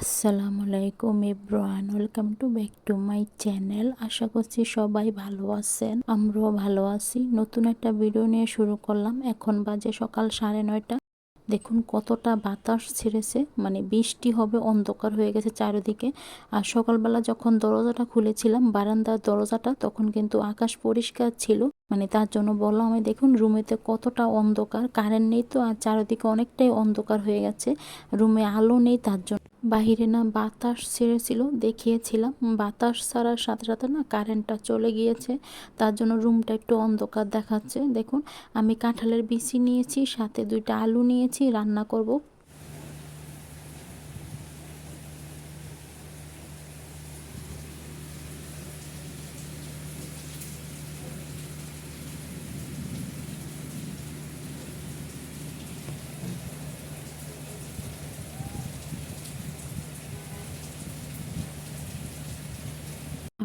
আসসালামু আলাইকুম Ibran, welcome to back to my channel. আশা করছি সবাই ভালো আছেন, আমরাও ভালো আছি। নতুন একটা ভিডিও নিয়ে শুরু করলাম। এখন বাজে সকাল সাড়ে নয়টা। দেখুন কতটা বাতাস ছেড়েছে মানে বৃষ্টি হবে, অন্ধকার হয়ে গেছে চারিদিকে। আর সকালবেলা যখন দরজাটা খুলেছিলাম, বারান্দার দরজাটা, তখন কিন্তু আকাশ পরিষ্কার ছিল। মানে তার জন্য বললাম আমি, দেখুন রুমেতে কতটা অন্ধকার, কারেন্ট নেই তো, আর চারিদিকে অনেকটাই অন্ধকার হয়ে গেছে। রুমে আলো নেই তার জন্য। বাহিরে না বাতাস ছেড়েছিল, দেখিয়েছিলাম। বাতাস ছাড়ার সাথে সাথে না কারেন্টটা চলে গিয়েছে, তার জন্য রুমটা একটু অন্ধকার দেখাচ্ছে। দেখুন, আমি কাঁঠালের বিচি নিয়েছি, সাথে দুইটা আলু নিয়েছি, রান্না করব।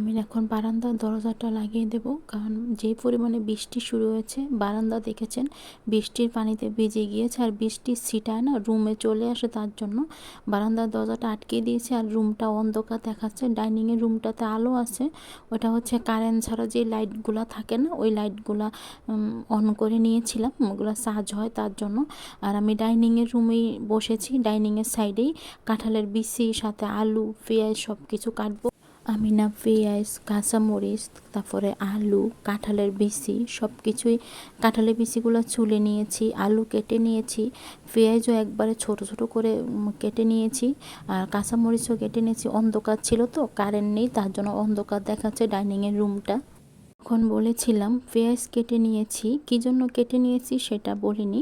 আমি এখন বারান্দার দরজাটা লাগিয়ে দেব, কারণ যে পরিমাণে বৃষ্টি শুরু হয়েছে, বারান্দা দেখেছেন, বৃষ্টির পানিতে ভিজে গিয়েছে আর বৃষ্টির ছিটায় না, রুমে চলে আসে তার জন্য। বারান্দার দরজাটা আটকে দিয়েছে আর রুমটা অন্ধকার দেখাচ্ছে। ডাইনিংয়ের রুমটাতে আলো আছে, ওটা হচ্ছে কারেন্ট ছাড়া যে লাইটগুলো থাকে না, ওই লাইটগুলো অন করে নিয়েছিলাম, ওগুলো চার্জ হয় তার জন্য। আর আমি ডাইনিংয়ের রুমেই বসেছি, ডাইনিংয়ের সাইডেই কাঁঠালের বিচি, সাথে আলু, পেঁয়াজ সব কিছু কাটবো। আমি না পেঁয়াজ, কাঁচামরিচ, তারপরে আলু, কাঁঠালের বিচি সব কিছুই কাঁঠালের বিচিগুলো চুলে নিয়েছি, আলু কেটে নিয়েছি, পেঁয়াজও একবারে ছোট ছোট করে কেটে নিয়েছি, আর কাঁচামরিচও কেটে নিয়েছি। অন্ধকার ছিল তো, কারেন্ট নেই, তার জন্য অন্ধকার দেখাচ্ছে ডাইনিংয়ের রুমটা। তখন বলেছিলাম পেঁয়াজ কেটে নিয়েছি। কী জন্য কেটে নিয়েছি সেটা বলিনি।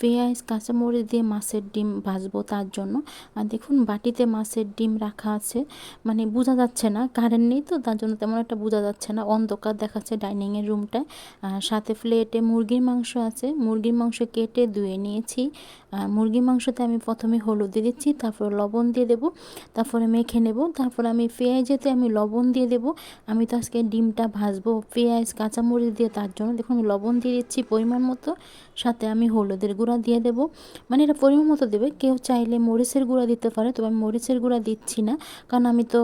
পেঁয়াজ কাঁচামরিচ দিয়ে মাছের ডিম ভাজবো তার জন্য। আর দেখুন, বাটিতে মাছের ডিম রাখা আছে। মানে বোঝা যাচ্ছে না, কারেন্ট নেই তো, তার জন্য তেমন একটা বোঝা যাচ্ছে না। অন্ধকার দেখাচ্ছে ডাইনিংয়ের রুমটায়। আর সাথে প্লেটে মুরগির মাংস আছে। মুরগির মাংস কেটে ধুয়ে নিয়েছি। মুরগির মাংসতে আমি প্রথমে হলুদ দিয়ে দিচ্ছি, তারপর লবণ দিয়ে দেবো, তারপরে মেখে নেব, তারপর আমি পেঁয়াজেতে আমি লবণ দিয়ে দেবো। আমি তো আজকে ডিমটা ভাজবো পেঁয়াজ, কাঁচামরিচ দিয়ে তার জন্য দেখুন লবণ দিয়ে দিচ্ছি পরিমাণ মতো। সাথে আমি হলুদের গুঁড়া দিয়ে দেব। মানে এটা পরিমাণ মতো দেবে। কেউ চাইলে মরিচের গুঁড়া দিতে পারে, তবে আমি মরিচের গুঁড়া দিচ্ছি না। কারণ আমি তো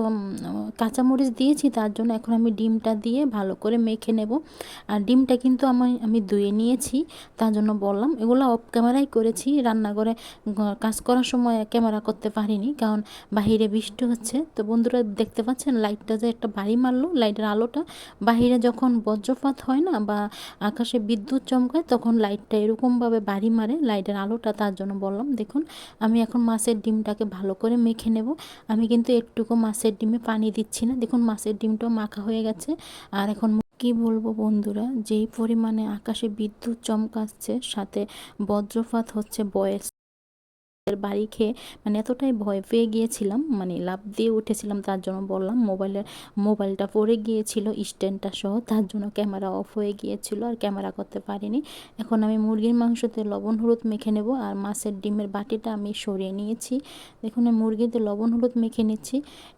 কাঁচামরিচ দিয়েছি তার জন্য এখন আমি ডিমটা দিয়ে ভালো করে মেখে নেব। আর ডিমটা কিন্তু আমি আমি ধুয়ে নিয়েছি, তার জন্য বললাম। এগুলো অফ ক্যামেরাই করেছি, রান্নাঘরে কাজ করার সময় ক্যামেরা করতে পারিনি। কারণ বাহিরে বৃষ্টি হচ্ছে। তো বন্ধুরা দেখতে পাচ্ছেন, লাইটটা যে একটা বাড়ি মারলো, লাইটের আলোটা। বাহিরে যখন বজ্রপাত হয় না বা আকাশে বিদ্যুৎ চমকায় তখন লাইটটা এরকমভাবে বাড়ি মারে, লাইটের আলোটা তার জন্য বললাম, দেখুন, আমি এখন মাছের ডিমটাকে ভালো করে মেখে নেব। আমি কিন্তু একটুকু মাছের ডিমে পানি দিচ্ছি না। দেখুন, মাছের ডিমটাও মাখা হয়ে গেছে। আর এখন কি বলব বন্ধুরা, যেই পরিমাণে আকাশে বিদ্যুৎ চমকাচ্ছে, সাথে বজ্রপাত হচ্ছে বয়স বাড়ি খেয়ে মানে এতটাই ভয় পেয়ে গিয়েছিলাম মানে লাভ দিয়ে উঠেছিলাম তার জন্য বললাম মোবাইলের মোবাইলটা পড়ে গিয়েছিল স্ট্যান্ডটা সহ, তার জন্য ক্যামেরা অফ হয়ে গিয়েছিল আর ক্যামেরা করতে পারিনি। এখন আমি মুরগির মাংসতে লবণ, হলুদ মেখে নেব আর মাছের ডিমের বাটিটা আমি সরিয়ে নিয়েছি। দেখুন মুরগিতে লবণ, হলুদ মেখে নিচ্ছি।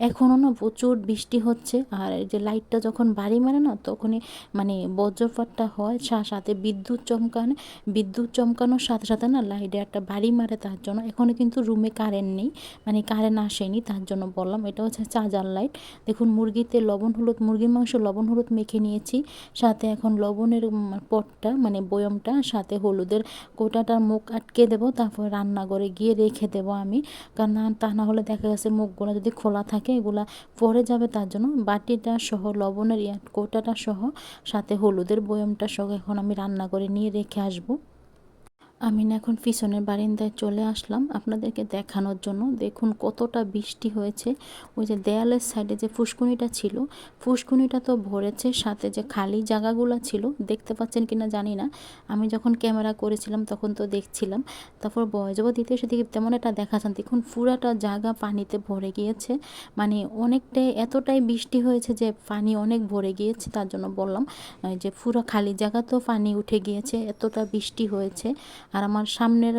এখনও না প্রচুর বৃষ্টি হচ্ছে আর যে লাইটটা যখন বাড়ি মারে না তখনই মানে বজ্রপাতটা হয় সাথে বিদ্যুৎ চমকানো, বিদ্যুৎ চমকানোর সাথে সাথে না লাইটে একটা বাড়ি মারে তার জন্য। এখনও কিন্তু রুমে কারেন্ট নেই মানে কারেন্ট আসেনি, তার জন্য বললাম। এটা হচ্ছে চার্জার লাইট দেখুন, মুরগিতে লবণ, হলুদ, মুরগির মাংস লবণ, হলুদ মেখে নিয়েছি। সাথে এখন লবণের পটটা মানে বয়মটা, সাথে হলুদের কোটাটার মুখ আটকে দেবো, তারপর রান্নাঘরে গিয়ে রেখে দেবো আমি। কারণ তা না হলে দেখা গেছে মুখগুলো যদি খোলা থাকে, এগুলা পরে যাবে তার জন্য। বাটিটা সহ, লবণের কোটাটা সহ, সাথে হলুদের বয়মটা সহ এখন আমি রান্না করে নিয়ে রেখে আসব। আমি না এখন পিছনের বারিন্দায় চলে আসলাম আপনাদেরকে দেখানোর জন্য। দেখুন কতটা বৃষ্টি হয়েছে। ওই যে দেয়ালের সাইডে যে ফুসকুনিটা ছিল, ফুসকুনিটা তো ভরেছে, সাথে যে খালি জায়গাগুলো ছিল, দেখতে পাচ্ছেন কিনা জানি না। আমি যখন ক্যামেরা করেছিলাম তখন তো দেখছিলাম। তারপর বয়জবা দিতে সেদিকে তেমন একটা দেখাচ্ছেন। দেখুন পুরাটা জায়গা পানিতে ভরে গিয়েছে। মানে অনেকটাই, এতটাই বৃষ্টি হয়েছে যে পানি অনেক ভরে গিয়েছে, তার জন্য বললাম যে পুরো খালি জায়গা তো পানি উঠে গিয়েছে, এতটা বৃষ্টি হয়েছে। আর আমার সামনের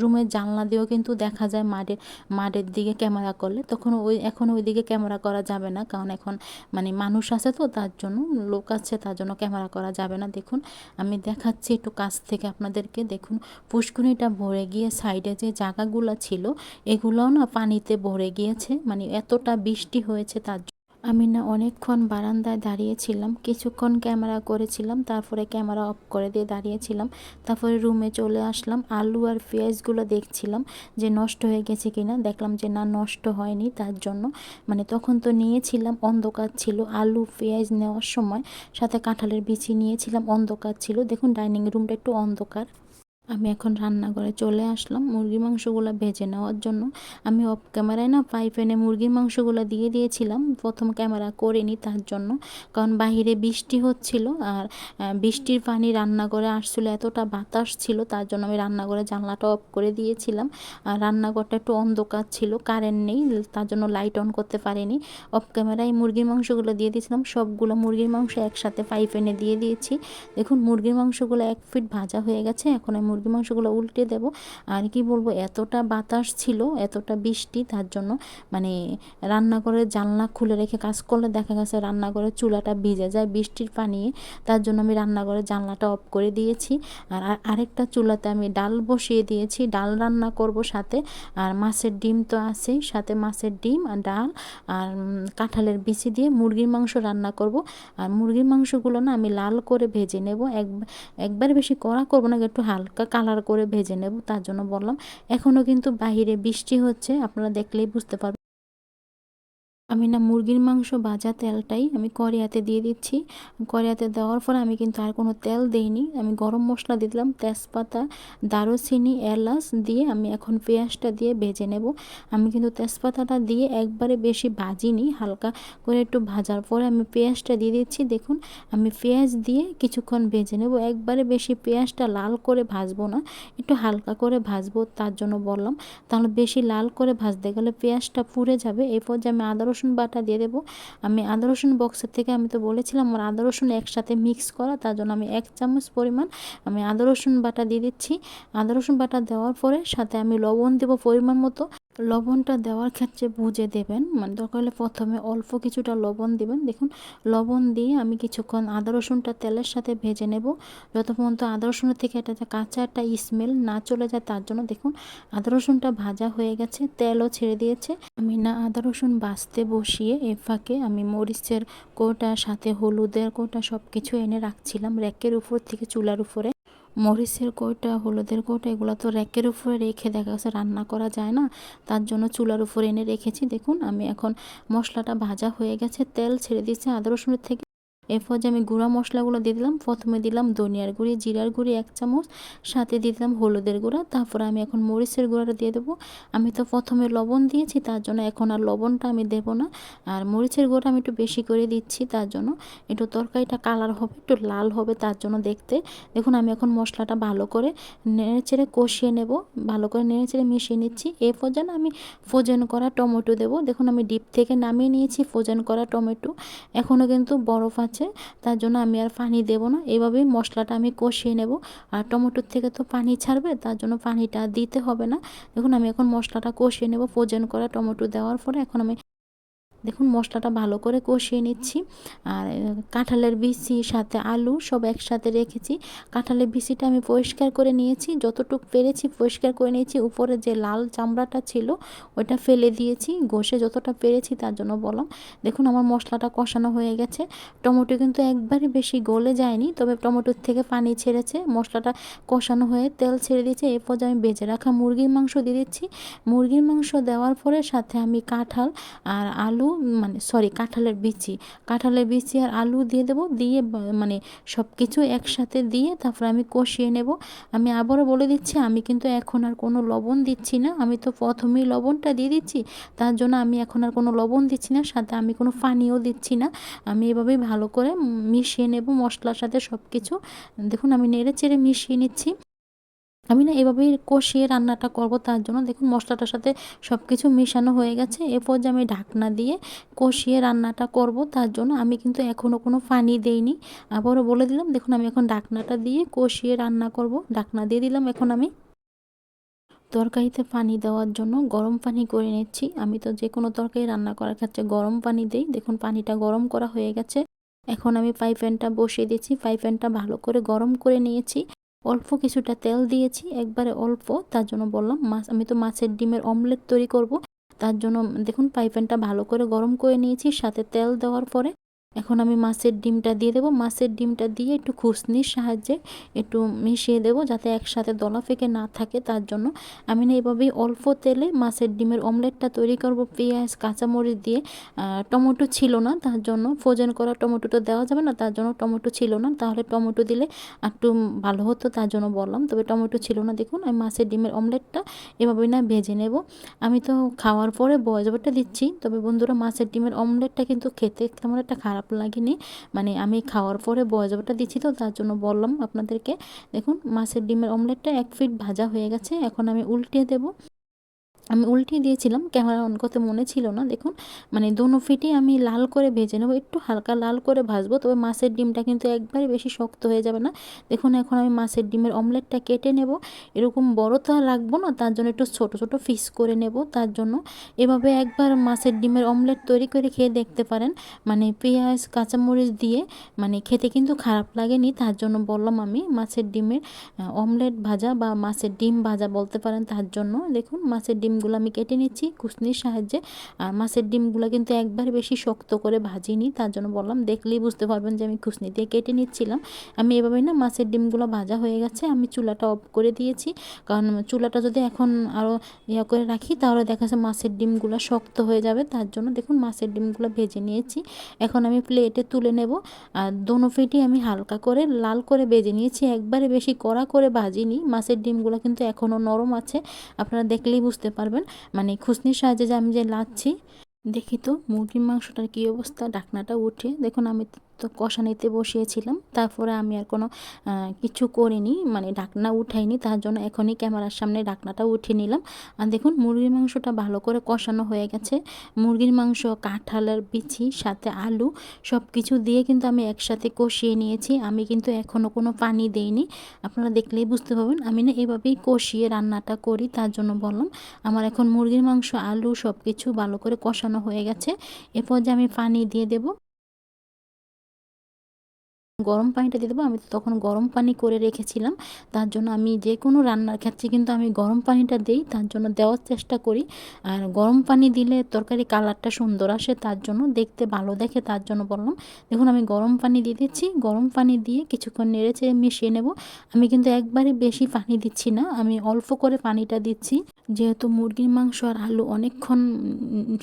রুমের জানলা দিয়েও কিন্তু দেখা যায় মাঠের মাঠের দিকে ক্যামেরা করলে। তখন ওই, এখন ওই দিকে ক্যামেরা করা যাবে না। কারণ এখন মানে মানুষ আছে তো, তার জন্য, লোক আছে, তার জন্য ক্যামেরা করা যাবে না। দেখুন, আমি দেখাচ্ছি একটু কাছ থেকে আপনাদেরকে। দেখুন পুষ্কুনিটা ভরে গিয়ে সাইডে যে জায়গাগুলো ছিল, এগুলোও না পানিতে ভরে গিয়েছে। মানে এতটা বৃষ্টি হয়েছে তার আমি না অনেকক্ষণ বারান্দায় দাঁড়িয়েছিলাম। কিছুক্ষণ ক্যামেরা করেছিলাম, তারপরে ক্যামেরা অফ করে দিয়ে দাঁড়িয়েছিলাম। তারপরে রুমে চলে আসলাম। আলু আর পেঁয়াজগুলো দেখছিলাম যে নষ্ট হয়ে গেছে কিনা। দেখলাম যে না, নষ্ট হয়নি তার জন্য। মানে তখন তো নিয়েছিলাম, অন্ধকার ছিল। আলু, পেঁয়াজ নেওয়ার সময় সাথে কাঁঠালের বিচি নিয়েছিলাম, অন্ধকার ছিল। দেখুন, ডাইনিং রুমটা একটু অন্ধকার। আমি এখন রান্নাঘরে চলে আসলাম মুরগির মাংসগুলো ভেজে নেওয়ার জন্য। আমি অফ ক্যামেরায় না পাইপ এনে মুরগির মাংসগুলো দিয়ে দিয়েছিলাম। প্রথম ক্যামেরা করিনি তার জন্য। কারণ বাহিরে বৃষ্টি হচ্ছিল আর বৃষ্টির পানি রান্নাঘরে আসছিল, এতটা বাতাস ছিল, তার জন্য আমি রান্নাঘরে জানলাটা অফ করে দিয়েছিলাম। আর রান্নাঘরটা একটু অন্ধকার ছিল কারেন্ট নেই, তার জন্য লাইট অন করতে পারিনি। অফ ক্যামেরায় মুরগির মাংসগুলো দিয়ে দিয়েছিলাম, সবগুলো মুরগির মাংস একসাথে পাইপ এনে দিয়ে দিয়েছি। দেখুন, মুরগির মাংসগুলো এক ফিট ভাজা হয়ে গেছে, এখন আমি মুরগির মাংসগুলো উল্টে দেব। আর কি বলব, এতটা বাতাস ছিল, এতটা বৃষ্টি, তার জন্য মানে রান্নাঘরের জানলা খুলে রেখে কাজ করলে দেখা গেছে রান্নাঘরের চুলাটা ভিজে যায় বৃষ্টির পানি। তার জন্য আমি রান্নাঘরের জানলাটা অফ করে দিয়েছি। আর আরেকটা চুলাতে আমি ডাল বসিয়ে দিয়েছি। ডাল রান্না করব সাথে। আর মাছের ডিম তো আছেই, সাথে মাছের ডিম আর ডাল আর কাঁঠালের বিচি দিয়ে মুরগির মাংস রান্না করব। আর মুরগির মাংসগুলো না আমি লাল করে ভেজে নেব। এক, একবার বেশি কড়া করব না, একটু হালকা কালার করে ভেজে নেব, তার জন্য বললাম। এখনও কিন্তু বাহিরে বৃষ্টি হচ্ছে, আপনারা দেখলেই বুঝতে পারবেন। আমি না মুরগির মাংস ভাজা তেলটাই আমি করিয়াতে দিয়ে দিচ্ছি। করিয়াতে দেওয়ার পর আমি কিন্তু আর কোনো তেল দেইনি। আমি গরম মশলা দিলাম, তেজপাতা, দারুচিনি, এলাচ দিয়ে আমি এখন পেঁয়াজটা দিয়ে ভেজে নেব। আমি কিন্তু তেজপাতাটা দিয়ে একবারে বেশি ভাজিনি, হালকা করে একটু ভাজার পরে আমি পেঁয়াজটা দিয়ে দিচ্ছি। দেখুন, আমি পেঁয়াজ দিয়ে কিছুক্ষণ ভেজে নেব। একবারে বেশি পেঁয়াজটা লাল করে ভাজবো না, একটু হালকা করে ভাজবো তার জন্য বললাম। তাহলে বেশি লাল করে ভাজতে গেলে পেঁয়াজটা পুড়ে যাবে। এরপর যে আমি আদা রসুন বাটা দিয়ে দেবো। আমি আদা রসুন বক্সের থেকে আমি তো বলেছিলাম, আমার আদা রসুন একসাথে মিক্স করা, তার জন্য আমি এক চামচ পরিমাণ আমি আদা রসুন বাটা দিয়ে দিচ্ছি। আদা রসুন বাটা দেওয়ার পরে সাথে আমি লবণ দেবো পরিমাণ মতো। লবণটা দেওয়ার ক্ষেত্রে বুঝে দেবেন। মানে দরকার হলে প্রথমে অল্প কিছুটা লবণ দিবেন। দেখুন, লবণ দিয়ে আমি কিছুক্ষণ আদা, রসুনটা তেলের সাথে ভেজে নেব। যত পর্যন্ত আদা, রসুনের থেকে একটা কাঁচা একটা স্মেল না চলে যায়, তার জন্য দেখুন, আদা, রসুনটা ভাজা হয়ে গেছে, তেলও ছেড়ে দিয়েছে। আমি না আদা, রসুন বাছতে বসিয়ে এ ফাঁকে আমি মরিচের কোটা, সাথে হলুদের কোটা সব কিছু এনে রাখছিলাম র্যাকের উপর থেকে চুলার উপরে। মরিচের কৌটা হলুদের কৌটা এগুলো তো র্যাকের উপরে রেখে দেখা গেছে, রান্না করা যায় না। তার জন্য চুলার উপরে এনে রেখেছি। দেখুন, আমি এখন মশলাটা ভাজা হয়ে গেছে, তেল ছেড়ে দিচ্ছে আদা রসুনের থেকে এরপর যে আমি গুঁড়া মশলাগুলো দিয়ে দিলাম, প্রথমে দিলাম ধনিয়ার গুঁড়ি, জিরার গুঁড়ি এক চামচ, সাথে দিয়ে দিলাম হলুদের গুঁড়া, তারপরে আমি এখন মরিচের গুঁড়াটা দিয়ে দেবো। আমি তো প্রথমে লবণ দিয়েছি, তার জন্য এখন আর লবণটা আমি দেবো না। আর মরিচের গুঁড়োটা আমি একটু বেশি করে দিচ্ছি, তার জন্য একটু তরকারিটা কালার হবে, একটু লাল হবে, তার জন্য দেখতে। দেখুন, আমি এখন মশলাটা ভালো করে নেড়ে চেড়ে কষিয়ে নেব, ভালো করে নেড়ে চেড়ে মিশিয়ে নিচ্ছি। এরপর যেন আমি ফ্রোজেন করা টমেটো দেবো। দেখুন, আমি ডিপ থেকে নামিয়ে নিয়েছি ফ্রোজেন করা টমেটো। এখনও কিন্তু বরফ আছে তার জন্য আমি আর পানি দেব না। এভাবেই মশলাটা আমি কষিয়ে নেব। আর টমেটোর থেকে তো পানি ছাড়বে, তার জন্য পানিটা দিতে হবে না। দেখুন, আমি এখন মশলাটা কষিয়ে নেব। ফ্রোজেন করা টমেটো দেওয়ার পরে এখন আমি দেখুন, মশলাটা ভালো করে কষিয়ে নিচ্ছি। আর কাঁঠালের বিচি, সাথে আলু সব একসাথে রেখেছি। কাঁঠালের বিচিটা আমি পরিষ্কার করে নিয়েছি। যতটুকু পেরেছি পরিষ্কার করে নিয়েছি। উপরে যে লাল চামড়াটা ছিল, ওইটা ফেলে দিয়েছি। ঘষে যতটা পেরেছি তার জন্য বললাম, দেখুন, আমার মশলাটা কষানো হয়ে গেছে। টমেটো কিন্তু একবারই বেশি গলে যায়নি, তবে টমেটোর থেকে পানি ছেড়েছে। মশলাটা কষানো হয়ে তেল ছেড়ে দিয়েছে। এরপর আমি বেজে রাখা মুরগির মাংস দিয়ে দিচ্ছি। মুরগির মাংস দেওয়ার পরে সাথে আমি কাঁঠাল আর আলু মানে সরি কাঁঠালের বিচি। কাঁঠালের বিচি আর আলু দিয়ে দেবো, দিয়ে মানে সব কিছু একসাথে দিয়ে তারপর আমি কষিয়ে নেব। আমি আবারও বলে দিচ্ছি, আমি কিন্তু এখন আর কোনো লবণ দিচ্ছি না। আমি তো প্রথমেই লবণটা দিয়ে দিচ্ছি, তার জন্য আমি এখন আর কোনো লবণ দিচ্ছি না, সাথে আমি কোনো পানিও দিচ্ছি না। আমি এভাবেই ভালো করে মিশিয়ে নেব মশলার সাথে সব কিছু দেখুন, আমি নেড়ে চেড়ে মিশিয়ে নিচ্ছি। আমি না এভাবেই কষিয়ে রান্নাটা করব, তার জন্য দেখুন মশলাটার সাথে সব কিছু মেশানো হয়ে গেছে। এরপর যে আমি ঢাকনা দিয়ে কষিয়ে রান্নাটা করব, তার জন্য আমি কিন্তু এখনও কোনো পানি দেইনি। আবারও বলে দিলাম, দেখুন আমি এখন ঢাকনাটা দিয়ে কষিয়ে রান্না করব। ঢাকনা দিয়ে দিলাম এখন আমি তরকারিতে পানি দেওয়ার জন্য। গরম পানি করে নিচ্ছি। আমি তো যে কোনো তরকারি রান্না করার ক্ষেত্রে গরম পানি দিই। দেখুন পানিটা গরম করা হয়ে গেছে। এখন আমি পাইপ্যানটা বসিয়ে দিচ্ছি। পাইপ্যানটা ভালো করে গরম করে নিয়েছি। অল্প কিছুটা তেল দিয়েছি, একবারে অল্প, তার জন্য বললাম মাছ, আমি তো মাছের ডিমের অমলেট তৈরি করব, তার জন্য দেখুন পাইপ্যানটা ভালো করে গরম করে নিয়েছি, সাথে তেল দেওয়ার পরে এখন আমি মাছের ডিমটা দিয়ে দেবো। মাছের ডিমটা দিয়ে একটু খুসনির সাহায্যে একটু মিশিয়ে দেবো যাতে একসাথে দলা ফেঁকে না থাকে তার জন্য। আমি না এভাবেই অল্প তেলে মাছের ডিমের অমলেটটা তৈরি করব। পেঁয়াজ, কাঁচামরিচ দিয়ে টমেটো ছিল না তার জন্য। ফ্রোজেন করা টমেটোটা দেওয়া যাবে না, তার জন্য টমেটো ছিল না। তাহলে টমেটো দিলে একটু ভালো হতো তার জন্য বললাম। তবে টমেটো ছিল না দেখুন, আমি মাছের ডিমের অমলেটটা এভাবেই না ভেজে নেব। আমি তো খাওয়ার পরে বয়জবারটা দিচ্ছি। তবে বন্ধুরা, মাছের ডিমের অমলেটটা কিন্তু খেতে তেমন একটা খারাপ খারাপ লাগেনি। মানে আমি খাওয়ার পরে বয়জবটা দিচ্ছি তো, তার জন্য বললাম আপনাদেরকে। দেখুন, মাছের ডিমের অমলেটটা এক ফিট ভাজা হয়ে গেছে, এখন আমি উল্টে দেবো। আমি উল্টিয়ে দিয়েছিলাম ক্যামেরা অন করতে মনে ছিল না, দেখুন। মানে দোনো ফিটই আমি লাল করে ভেজে নেব, একটু হালকা লাল করে ভাজবো, তবে মাছের ডিমটা কিন্তু একবারে বেশি শক্ত হয়ে যাবে না। দেখুন, এখন আমি মাছের ডিমের অমলেটটা কেটে নেব। এরকম বড় তো আর রাখব না, তার জন্য একটু ছোট ছোট ফিস করে নেব, তার জন্য। এভাবে একবার মাছের ডিমের অমলেট তৈরি করে খেয়ে দেখতে পারেন। মানে পেঁয়াজ, কাঁচামরিচ দিয়ে মানে খেতে কিন্তু খারাপ লাগেনি, তার জন্য বললাম আমি, মাছের ডিমের অমলেট ভাজা বা মাছের ডিম ভাজা বলতে পারেন তার জন্য। দেখুন, মাছের ডিম ডিমগুলো আমি কেটে নিচ্ছি কুসনির সাহায্যে। আর মাছের ডিমগুলো কিন্তু একবার বেশি শক্ত করে ভাজিনি, তার জন্য বললাম দেখলেই বুঝতে পারবেন যে আমি খুসনি দিয়ে কেটে নিচ্ছিলাম। আমি এভাবে না মাছের ডিমগুলো ভাজা হয়ে গেছে, আমি চুলাটা অফ করে দিয়েছি। কারণ চুলাটা যদি এখন আরও ইয়া করে রাখি, তাহলে দেখা যাচ্ছে মাছের ডিমগুলো শক্ত হয়ে যাবে, তার জন্য দেখুন মাছের ডিমগুলো ভেজে নিয়েছি। এখন আমি প্লেটে তুলে নেব, আর দোনো ফিটি আমি হালকা করে লাল করে ভেজে নিয়েছি, একবারে বেশি কড়া করে ভাজিনি। মাছের ডিমগুলো কিন্তু এখনও নরম আছে, আপনারা দেখলেই বুঝতে পারবেন। পারবেন। মানে খুসনির সাহায্যে যে আমি যে লাচ্ছি, দেখি তো, মুরগির মাংসটার কী অবস্থা, ডাকনাটা উঠে। দেখুন, আমি তো কষানিতে বসিয়েছিলাম। তারপরে আমি আর কোনো কিছু করিনি মানে ঢাকনা উঠাইনি, তার জন্য এখনই ক্যামেরার সামনে ঢাকনাটা উঠিয়ে নিলাম। আর দেখুন, মুরগির মাংসটা ভালো করে কষানো হয়ে গেছে। মুরগির মাংস কাঁঠালের বিচি, সাথে আলু সব কিছু দিয়ে কিন্তু আমি একসাথে কষিয়ে নিয়েছি। আমি কিন্তু এখনও কোনো পানি দেইনি। আপনারা দেখলেই বুঝতে পারবেন, আমি না এভাবেই কষিয়ে রান্নাটা করি, তার জন্য বললাম, আমার এখন মুরগির মাংস, আলু সব কিছু ভালো করে কষানো হয়ে গেছে। এরপর যে আমি পানি দিয়ে দেব গরম পানিটা দিয়ে দেবো। আমি তো তখন গরম পানি করে রেখেছিলাম। তার জন্য আমি যে কোনো রান্নার ক্ষেত্রে কিন্তু আমি গরম পানিটা দিই, তার জন্য দেওয়ার চেষ্টা করি। আর গরম পানি দিলে তরকারি কালারটা সুন্দর আসে, তার জন্য দেখতে ভালো দেখে তার জন্য বললাম, দেখুন, আমি গরম পানি দিয়ে দিচ্ছি। গরম পানি দিয়ে কিছুক্ষণ নেড়ে চেড়ে মিশিয়ে নেব। আমি কিন্তু একবারে বেশি পানি দিচ্ছি না, আমি অল্প করে পানিটা দিচ্ছি। যেহেতু মুরগির মাংস আর আলু অনেকক্ষণ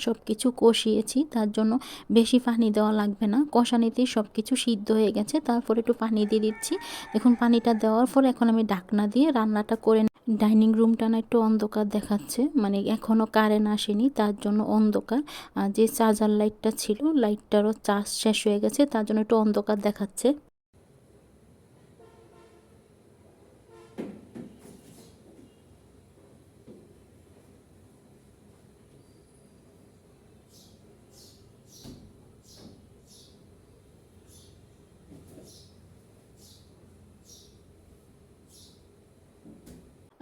সব কিছু কষিয়েছি, তার জন্য বেশি পানি দেওয়া লাগবে না। কষানিতেই সব কিছু সিদ্ধ হয়ে গেছে। তারপর একটু পানি দিয়ে দিচ্ছি। দেখুন, পানিটা দেওয়ার পর এখন আমি ডাকনা দিয়ে রান্নাটা করে ডাইনিং রুমটা না একটু অন্ধকার দেখাচ্ছে মানে এখনও কারেন্ট আসেনি, তার জন্য অন্ধকার। আর যে চার্জার লাইটটা ছিল, লাইটটারও চার্জ শেষ হয়ে গেছে, তার জন্য একটু অন্ধকার দেখাচ্ছে।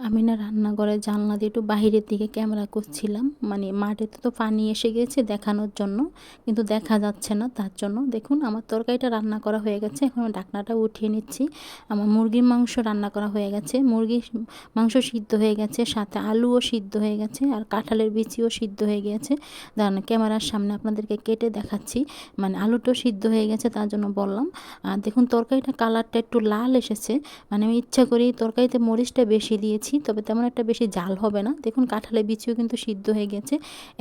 আমি না রান্নাঘরের জানলা দিয়ে একটু বাহিরের দিকে ক্যামেরা করছিলাম। মানে মাটিতে তো পানি এসে গেছে দেখানোর জন্য, কিন্তু দেখা যাচ্ছে না তার জন্য। দেখুন, আমার তরকারিটা রান্না করা হয়ে গেছে। এখন ডাকনাটা উঠিয়ে নিচ্ছি। আমার মুরগির মাংস রান্না করা হয়ে গেছে। মুরগির মাংস সিদ্ধ হয়ে গেছে, সাথে আলুও সিদ্ধ হয়ে গেছে, আর কাঁঠালের বিচিও সিদ্ধ হয়ে গেছে। দাঁড়ান, ক্যামেরার সামনে আপনাদেরকে কেটে দেখাচ্ছি। মানে আলুটাও সিদ্ধ হয়ে গেছে তার জন্য বললাম। আর দেখুন তরকারিটা কালারটা একটু লাল এসেছে। মানে আমি ইচ্ছা করি তরকারিতে মরিচটা বেশি দিয়েছি। দিয়েছি, তবে তেমন একটা বেশি জাল হবে না। দেখুন, কাঁঠালের বিচিও কিন্তু সিদ্ধ হয়ে গেছে।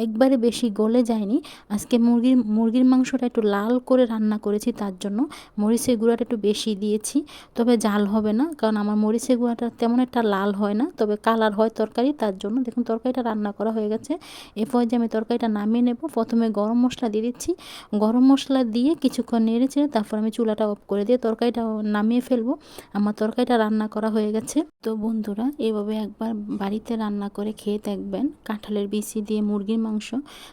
একবারে বেশি গলে যায়নি। আজকে মুরগির মুরগির মাংসটা একটু লাল করে রান্না করেছি তার জন্য। মরিচের গুঁড়াটা একটু বেশি দিয়েছি, তবে জাল হবে না। কারণ আমার মরিচের গুঁড়াটা তেমন একটা লাল হয় না, তবে কালার হয় তরকারি তার জন্য। দেখুন, তরকারিটা রান্না করা হয়ে গেছে। এরপর যে আমি তরকারিটা নামিয়ে নেব। প্রথমে গরম মশলা দিয়ে দিচ্ছি। গরম মশলা দিয়ে কিছুক্ষণ নেড়ে চেড়ে তারপর আমি চুলাটা অফ করে দিয়ে তরকারিটা নামিয়ে ফেলব। আমার তরকারিটা রান্না করা হয়ে গেছে। তো বন্ধুরা এবার এভাবে একবার বাড়িতে রান্না করে খেয়ে দেখবেন? কাঁঠালের বিচি দিয়ে মুরগির মাংস।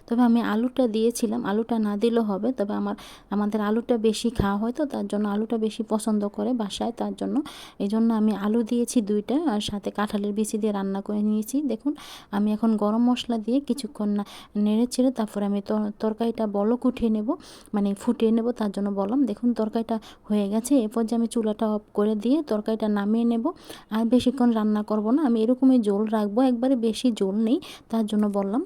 তবে আমি আলুটা দিয়েছিলাম। আলুটা না দিলেও হবে। তবে আমার, আমাদের আলুটা বেশি খাওয়া হয় তো, তার জন্য আলুটা বেশি পছন্দ করে বাসায়। তার জন্য এই জন্য আমি আলু দিয়েছি দুইটা আর সাথে কাঁঠালের বিচি দিয়ে রান্না করে নিয়েছি। দেখুন, আমি এখন গরম মশলা দিয়ে কিছুক্ষণ না, নেড়ে ছেড়ে তারপরে আমি তরকারিটা বলক উঠিয়ে নেব। মানে ফুটিয়ে নেব, তার জন্য বললাম। দেখুন, তরকারিটা হয়ে গেছে। এরপর যে আমি চুলাটা অফ করে দিয়ে তরকারিটা নামিয়ে নেব। আর বেশিক্ষণ রান্না করব না। আমি এরকমই জল রাখব একবারে বেশি জল নেই তার জন্য বললাম।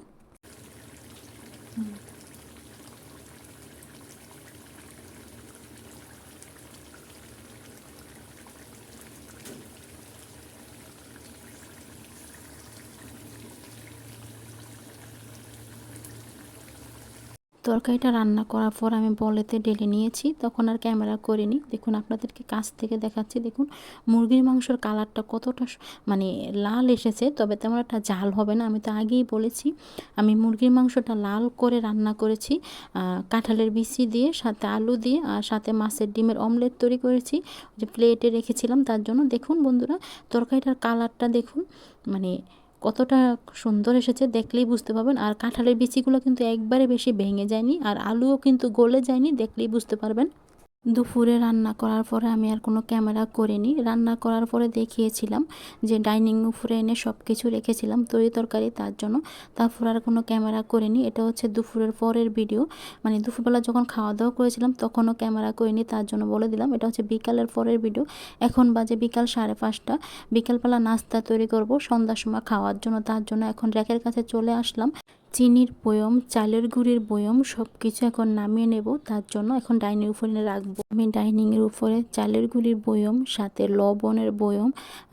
তরকারিটা রান্না করার পর আমি বলেতে ঢেলে নিয়েছি, তখন আর ক্যামেরা করিনি। দেখুন, আপনাদেরকে কাছ থেকে দেখাচ্ছি, দেখুন, মুরগির মাংসর কালারটা কতটা মানে লাল এসেছে, তবে তেমন একটা জাল হবে না। আমি তো আগেই বলেছি, আমি মুরগির মাংসটা লাল করে রান্না করেছি কাঁঠালের বিচি দিয়ে, সাথে আলু দিয়ে, আর সাথে মাছের ডিমের অমলেট তৈরি করেছি। যে প্লেটে রেখেছিলাম, তার জন্য দেখুন বন্ধুরা, তরকারিটার কালারটা দেখুন মানে কতটা সুন্দর এসেছে দেখলেই বুঝতে পারবেন। আর কাঁঠালের বিচিগুলো কিন্তু একবারে বেশি ভেঙে যায়নি, আর আলুও কিন্তু গলে যায়নি দেখলেই বুঝতে পারবেন। দুপুরে রান্না করার পরে আমি আর কোনো ক্যামেরা করিনি। রান্না করার পরে দেখিয়েছিলাম যে ডাইনিং উপরে এনে সব কিছু রেখেছিলাম তরি তরকারি তার জন্য। তারপর আর কোনো ক্যামেরা করিনি। এটা হচ্ছে দুপুরের পরের ভিডিও। মানে দুপুরবেলা যখন খাওয়া দাওয়া করেছিলাম তখনও ক্যামেরা করিনি তার জন্য বলে দিলাম। এটা হচ্ছে বিকালের পরের ভিডিও। এখন বাজে বিকাল সাড়ে পাঁচটা। বিকালবেলা নাস্তা তৈরি করব। সন্ধ্যার সময় খাওয়ার জন্য তার জন্য এখন র্যাকের কাছে চলে আসলাম। চিনির বয়ম, চালের গুঁড়ির বয়ম সব কিছু এখন নামিয়ে নেব। তার জন্য এখন ডাইনিং উপরে রাখব। আমি ডাইনিংয়ের উপরে চালের গুঁড়ির বয়ম, সাথে লবণের বয়ম,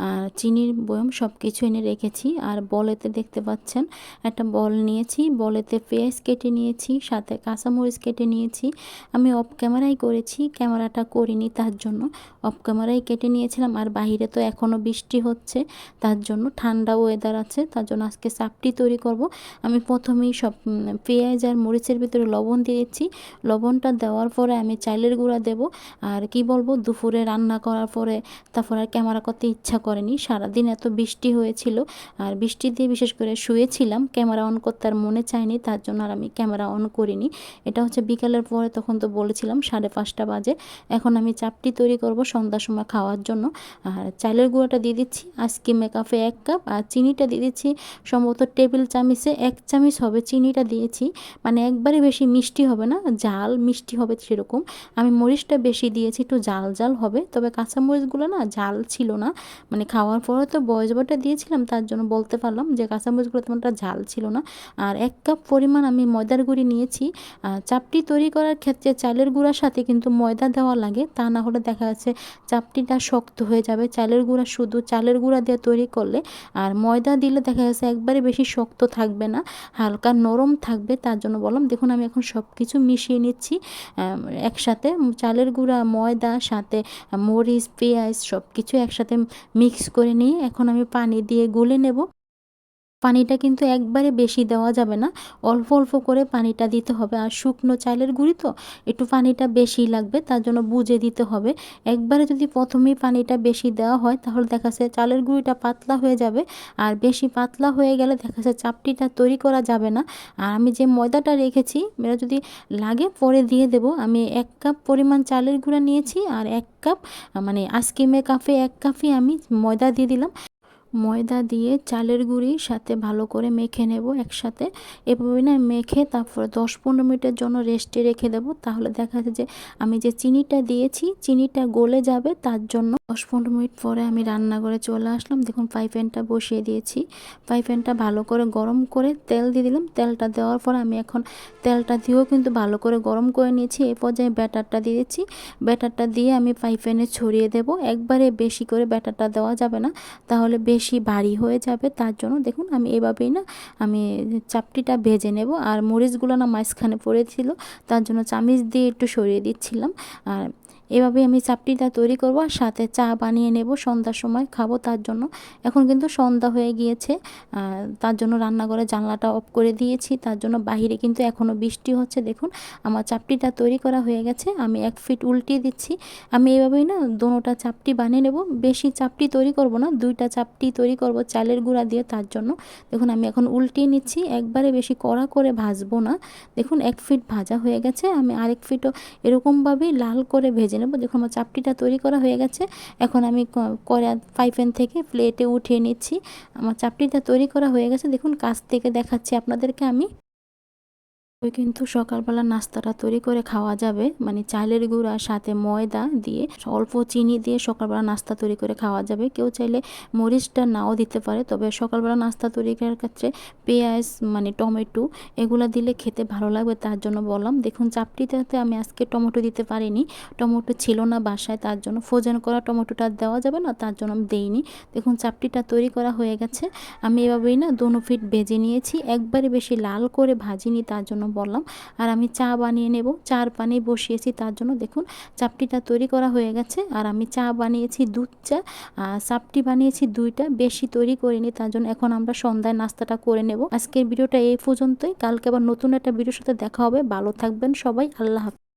আর চিনির বয়ম সব কিছু এনে রেখেছি। আর বলেতে দেখতে পাচ্ছেন, একটা বল নিয়েছি। বলেতে পেঁয়াজ কেটে নিয়েছি, সাথে কাঁচামরিচ কেটে নিয়েছি। আমি অফ ক্যামেরাই করেছি, ক্যামেরাটা করিনি তার জন্য। অফ ক্যামেরাই কেটে নিয়েছিলাম, আর বাহিরে তো এখনও বৃষ্টি হচ্ছে। তার জন্য ঠান্ডা ওয়েদার আছে, তার জন্য আজকে চাপটি তৈরি করব। আমি প্রথম প্রথমেই সব পেঁয়াজ আর মরিচের ভিতরে লবণ দিয়েছি। লবণটা দেওয়ার পরে আমি চাইলের গুঁড়া দেব। আর কি বলব, দুপুরে রান্না করার পরে তারপর আর ক্যামেরা করতে ইচ্ছা করেনি। সারাদিন এত বৃষ্টি হয়েছিল। আর বৃষ্টি দিয়ে বিশেষ করে শুয়েছিলাম। ক্যামেরা অন করতে আর মনে চায়নি তার জন্য আর আমি ক্যামেরা অন করিনি। এটা হচ্ছে বিকালের পরে তখন তো বলেছিলাম, সাড়ে পাঁচটা বাজে। এখন আমি চাপটি তৈরি করব সন্ধ্যার সময় খাওয়ার জন্য। আর চাইলের গুঁড়াটা দিয়ে দিচ্ছি। আজকে মেকআপে এক কাপ। আর চিনিটা দিয়ে দিচ্ছি, সম্ভবত টেবিল চামিচে এক চামিচ হবে, চিনিটা দিয়েছি। মানে একবারে বেশি মিষ্টি হবে না, জাল মিষ্টি হবে সেরকম। আমি মরিচটা বেশি দিয়েছি, একটু জাল জাল হবে। তবে কাঁচামরিচগুলো না জাল ছিল না। মানে খাওয়ার পরে তো বয়স বাটা দিয়েছিলাম, তার জন্য বলতে পারলাম যে কাঁচামরিচগুলো তেমনটা ঝাল ছিল না। আর এক কাপ পরিমাণ আমি ময়দার গুঁড়ি নিয়েছি। চাপটি তৈরি করার ক্ষেত্রে চালের গুঁড়ার সাথে কিন্তু ময়দা দেওয়া লাগে, তা না হলে দেখা যাচ্ছে চাপটিটা শক্ত হয়ে যাবে। চালের গুঁড়া শুধু চালের গুঁড়া দিয়ে তৈরি করলে আর ময়দা দিলে দেখা যাচ্ছে একবারে বেশি শক্ত থাকবে না। হালকা নরম থাকবে, তার জন্য বললাম। দেখুন, আমি এখন সব কিছু মিশিয়ে নিচ্ছি। একসাথে চালের গুঁড়া, ময়দা, সাথে মরিচ, পেঁয়াজ সব কিছু একসাথে মিক্স করে নিয়ে এখন আমি পানি দিয়ে গুলে নেব। পানিটা কিন্তু একবারে বেশি দেওয়া যাবে না। অল্প অল্প করে পানিটা দিতে হবে। আর শুকনো চালের গুঁড়ি তো, একটু পানিটা বেশি লাগবে, তার জন্য বুঝে দিতে হবে। একবারে যদি প্রথমেই পানিটা বেশি দেওয়া হয়, তাহলে দেখা যাচ্ছে চালের গুঁড়িটা পাতলা হয়ে যাবে। আর বেশি পাতলা হয়ে গেলে দেখা যাচ্ছে চাপটিটা তৈরি করা যাবে না। আর আমি যে ময়দাটা রেখেছি, এটা যদি লাগে, পরে দিয়ে দেব। আমি এক কাপ পরিমাণ চালের গুঁড়া নিয়েছি, আর এক কাপ মানে আইসক্রিমের কাপে এক কাপই আমি ময়দা দিয়ে দিলাম। ময়দা দিয়ে চালের গুঁড়ি সাথে ভালো করে মেখে নেব একসাথে। এভাবে না মেখে তারপরে দশ পনেরো মিনিটের জন্য রেস্টে রেখে দেবো। তাহলে দেখা যাচ্ছে যে আমি যে চিনিটা দিয়েছি, চিনিটা গলে যাবে তার জন্য দশ পনেরো মিনিট পরে আমি রান্নাঘরে চলে আসলাম। দেখুন ফ্রাই প্যানটা বসিয়ে দিয়েছি। ফ্রাই প্যানটা ভালো করে গরম করে তেল দিয়ে দিলাম। তেলটা দেওয়ার পর আমি এখন তেলটা দিয়েও কিন্তু ভালো করে গরম করে নিয়েছি। এই পর্যায়ে ব্যাটারটা দিয়ে দিচ্ছি। ব্যাটারটা দিয়ে আমি ফ্রাই প্যানে ছড়িয়ে দেবো। একবারে বেশি করে ব্যাটারটা দেওয়া যাবে না। তাহলে বেশি ভারী হয়ে যাবে। তার জন্য দেখুন আমি এভাবেই না আমি চাপটিটা ভেজে নেব। আর মরিচগুলো না মাঝখানে পড়েছিল তার জন্য চামিচ দিয়ে একটু সরিয়ে দিচ্ছিলাম। আর এভাবে আমি চাপটিটা তৈরি করব আর সাথে চা বানিয়ে নেব, সন্ধ্যার সময় খাব তার জন্য। এখন কিন্তু সন্ধ্যা হয়ে গিয়েছে তার জন্য রান্নাঘরে জানলাটা অফ করে দিয়েছি, তার জন্য বাহিরে কিন্তু এখনও বৃষ্টি হচ্ছে। দেখুন, আমার চাপটিটা তৈরি করা হয়ে গেছে, আমি এক ফিট উল্টিয়ে দিচ্ছি। আমি এভাবেই না দোনোটা চাপটি বানিয়ে নেব, বেশি চাপটি তৈরি করব না, দুইটা চাপটি তৈরি করব চালের গুঁড়া দিয়ে তার জন্য। দেখুন, আমি এখন উল্টিয়ে নিচ্ছি, একবারে বেশি কড়া করে ভাজবো না। দেখুন, এক ফিট ভাজা হয়ে গেছে, আমি আরেক ফিটও এরকমভাবেই লাল করে ভেজে নেব দেখুন আমার চাপটিটা তৈরি করা হয়ে গেছে। এখন আমি কড়া পাইপেন থেকে প্লেটে উঠিয়ে নিচ্ছি। আমার চাপটিটা তৈরি করা হয়ে গেছে। দেখুন, কাছ থেকে দেখাচ্ছি আপনাদেরকে আমি। ওই কিন্তু সকালবেলা নাস্তাটা তৈরি করে খাওয়া যাবে। মানে চালের গুঁড়া, সাথে ময়দা দিয়ে অল্প চিনি দিয়ে সকালবেলা নাস্তা তৈরি করে খাওয়া যাবে। কেউ চাইলে মরিচটা নাও দিতে পারে, তবে সকালবেলা নাস্তা তৈরি করার ক্ষেত্রে পেঁয়াজ মানে টমেটো এগুলো দিলে খেতে ভালো লাগবে তার জন্য বললাম। দেখুন চাপটিতে আমি আজকে টমেটো দিতে পারিনি। টমেটো ছিল না বাসায়, তার জন্য ফ্রোজেন করা টমেটোটা দেওয়া যাবে না, তার জন্য আমি দেইনি। দেখুন, চাপটিটা তৈরি করা হয়ে গেছে। আমি এভাবেই না, দোনো ফিট ভেজে নিয়েছি। একবারে বেশি লাল করে ভাজিনি, তার জন্য বললাম। আর আমি চা বানিয়ে নেব। চার পানি বসিয়েছি, তার জন্য দেখুন চাপটিটা তৈরি করা হয়ে গেছে। আর আমি চা বানিয়েছি দুধ চা, আর চাপটি বানিয়েছি দুইটা, বেশি তৈরি করিনি, তার জন্য এখন আমরা সন্ধ্যায় নাস্তাটা করে নেব। আজকের ভিডিওটা এই পর্যন্তই। কালকে আবার নতুন একটা ভিডিওর সাথে দেখা হবে। ভালো থাকবেন সবাই। আল্লাহ হাফিজ।